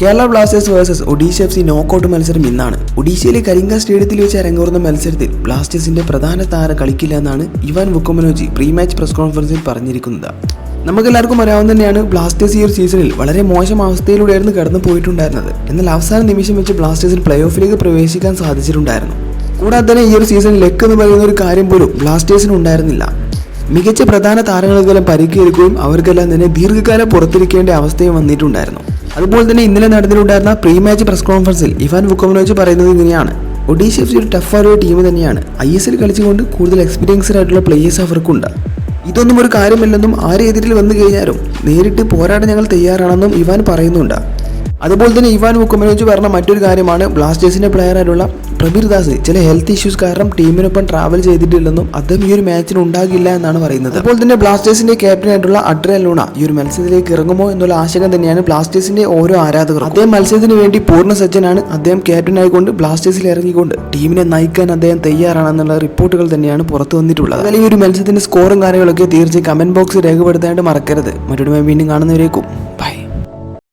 Kerala Blasters versus Odisha F C knockout മത്സരം ഇന്നാണ്. ഒഡീഷയിലെ കരിങ്ക സ്റ്റേഡിയത്തിൽ വെച്ച് അരങ്ങേറുന്ന മത്സരത്തിൽ ബ്ലാസ്റ്റേഴ്സിന്റെ പ്രധാന താരം കളിക്കില്ല എന്നാണ് Ivan Vukomanovic pre match press കോൺഫറൻസിൽ പറഞ്ഞിരിക്കുന്നത്. നമുക്കെല്ലാവർക്കും അറിയാവുന്ന തന്നെയാണ് ബ്ലാസ്റ്റേഴ്സ് ഈ ഒരു സീസണിൽ വളരെ മോശം അവസ്ഥയിലൂടെയായിരുന്നു കടന്നു പോയിട്ടുണ്ടായിരുന്നത്. എന്നാൽ അവസാന നിമിഷം വെച്ച് ബ്ലാസ്റ്റേഴ്സിന് പ്ലേ ഓഫിലേക്ക് പ്രവേശിക്കാൻ സാധിച്ചിട്ടുണ്ടായിരുന്നു. കൂടാതെ തന്നെ ഈ ഒരു സീസണിൽ ലെക്ക് എന്ന് പറയുന്ന ഒരു കാര്യം പോലും ബ്ലാസ്റ്റേഴ്സിന് ഉണ്ടായിരുന്നില്ല. മികച്ച പ്രധാന താരങ്ങൾക്കെല്ലാം പരിക്കേൽക്കുകയും അവർക്കെല്ലാം തന്നെ ദീർഘകാലം പുറത്തിരിക്കേണ്ട അവസ്ഥയും വന്നിട്ടുണ്ടായിരുന്നു. അതുപോലെ തന്നെ ഇന്നലെ നടന്നിട്ടുണ്ടായിരുന്ന പ്രീ മാച്ച് പ്രസ് കോൺഫറൻസിൽ ഇവാൻ വുക്കോമിനോച്ച് പറയുന്നത് ഇങ്ങനെയാണ്. ഒഡീഷ എഫ് സി ഒരു ടഫായ ടീം തന്നെയാണ്. ഐ എസ് എൽ കളിച്ചുകൊണ്ട് കൂടുതൽ എക്സ്പീരിയൻസ്ഡ് ആയിട്ടുള്ള പ്ലേയേഴ്സ് അവർക്കുണ്ട്. ഇതൊന്നും ഒരു കാര്യമല്ലെന്നും ആരെ എതിരിൽ വന്നു കഴിഞ്ഞാലും നേരിട്ട് പോരാടാൻ ഞങ്ങൾ തയ്യാറാണെന്നും ഇവാൻ പറയുന്നുണ്ട്. അതുപോലെ തന്നെ ഇവാൻ വുക്കോമിനോച്ച് പറഞ്ഞ മറ്റൊരു കാര്യമാണ് ബ്ലാസ്റ്റേഴ്സിന്റെ പ്ലെയർ ആയിട്ടുള്ള പ്രബീർ ദാസ് ചില ഹെൽത്ത് ഇഷ്യൂസ് കാരണം ടീമിനൊപ്പം ട്രാവൽ ചെയ്തിട്ടില്ലെന്നും അദ്ദേഹം ഈ ഒരു മാച്ചിന് ഉണ്ടാകില്ല എന്നാണ് പറയുന്നത്. അപ്പോൾ തന്നെ ബ്ലാസ്റ്റേഴ്സിന്റെ ക്യാപ്റ്റൻ ആയിട്ടുള്ള അഡ്രൽ ലൂണ ഈ ഒരു മത്സരത്തിലേക്ക് ഇറങ്ങുമോ എന്നുള്ള ആശങ്ക തന്നെയാണ് ബ്ലാസ്റ്റേഴ്സിന്റെ ഓരോ ആരാധകരും അദ്ദേഹം മത്സരത്തിന് വേണ്ടി പൂർണ സജ്ജനാണ്. അദ്ദേഹം ക്യാപ്റ്റൻ ആയിക്കൊണ്ട് ബ്ലാസ്റ്റേഴ്സിൽ ഇറങ്ങിക്കൊണ്ട് ടീമിനെ നയിക്കാൻ അദ്ദേഹം തയ്യാറാണെന്നുള്ള റിപ്പോർട്ടുകൾ തന്നെയാണ് പുറത്തു വന്നിട്ടുള്ളത്. എന്നാൽ ഈ ഒരു മത്സരത്തിന്റെ സ്കോറും കാര്യങ്ങളൊക്കെ തീർച്ചയായും കമന്റ് ബോക്സിൽ രേഖപ്പെടുത്താനായിട്ട് മറക്കരുത്. മറ്റൊരു വീണ്ടും കാണുന്നവരേക്കും.